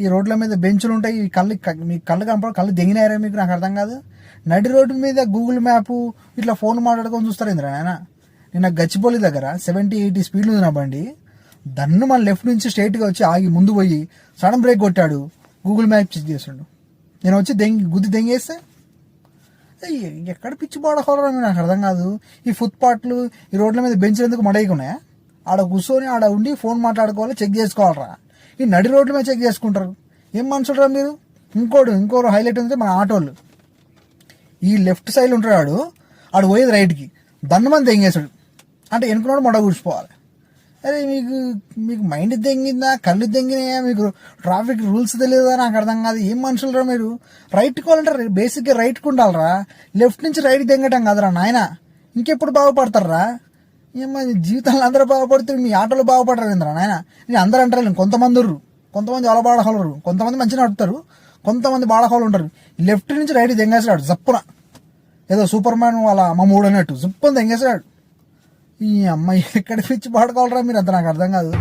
ఈ రోడ్ల మీద బెంచులు ఉంటాయి ఈ కళ్ళు మీ కళ్ళు కనపడ కళ్ళు దెంగినారా మీకు? నాకు అర్థం కాదు. నడి రోడ్డు మీద గూగుల్ మ్యాప్ ఇట్లా ఫోన్ మాట్లాడుకొని చూస్తారు ఇంద్ర నాయన. నిన్న గచ్చిపోలి దగ్గర సెవెంటీ ఎయిటీ స్పీడ్ ఉంది నా బండి. దన్ను మన లెఫ్ట్ నుంచి స్ట్రైట్గా వచ్చి ఆగి ముందు పోయి సడన్ బ్రేక్ కొట్టాడు. గూగుల్ మ్యాప్ చెక్ చేసాడు నేను వచ్చి దెంగి గుద్ది దెంగేస్తే ఎక్కడ పిచ్చి పాడకోవాలో నాకు అర్థం కాదు. ఈ ఫుట్పాట్లు ఈ రోడ్ల మీద బెంచ్లు ఎందుకు మడైకున్నాయా? ఆడ కూర్చొని ఆడ ఉండి ఫోన్ మాట్లాడుకోవాలి చెక్ చేసుకోవాలరా? ఈ నడి రోడ్ల మీద చెక్ చేసుకుంటారు. ఏం మనుషులరా మీరు? ఇంకోడు ఇంకో హైలైట్ ఉంది మన ఆటోళ్ళు ఈ లెఫ్ట్ సైడ్ ఉంటాడు ఆడు. ఆడు పోయేది రైట్కి దన్ను మంది అంటే వెనుకున్నాడు మొడ కూర్చుకోవాలి అరే మీకు మీకు మైండ్ తెంగిందా కళ్ళు తెంగినాయా మీకు ట్రాఫిక్ రూల్స్ తెలియదా నాకు అర్థం కాదు. ఏం మనుషులరా మీరు? రైట్ కోవాలంటే బేసిక్గా రైట్కి ఉండాలరా. లెఫ్ట్ నుంచి రైట్ తెంగటం కాదురా నాయన. ఇంకెప్పుడు బాగుపడతారా ఏమో జీవితంలో అందరూ బాగుపడుతున్నారు మీ ఆటలు బాగుపడరు ఇంద్ర నాయన. నేను అందరూ అంటారు కొంతమంది ఉర్రు. కొంతమంది అలబాడహోలరు కొంతమంది మంచిగా ఆడుతారు కొంతమంది బాడహోలు ఉంటారు లెఫ్ట్ నుంచి రైట్ దెంగేసాడు జప్పున. ఏదో సూపర్ మ్యాన్ వాళ్ళ అమ్మ మూడు అన్నట్టు జప్పున దెంగేసాడు ఈ అమ్మాయి ఎక్కడ పిచ్చి పాడుకోవాలరా మీరు? అంత నాకు అర్థం కాదు.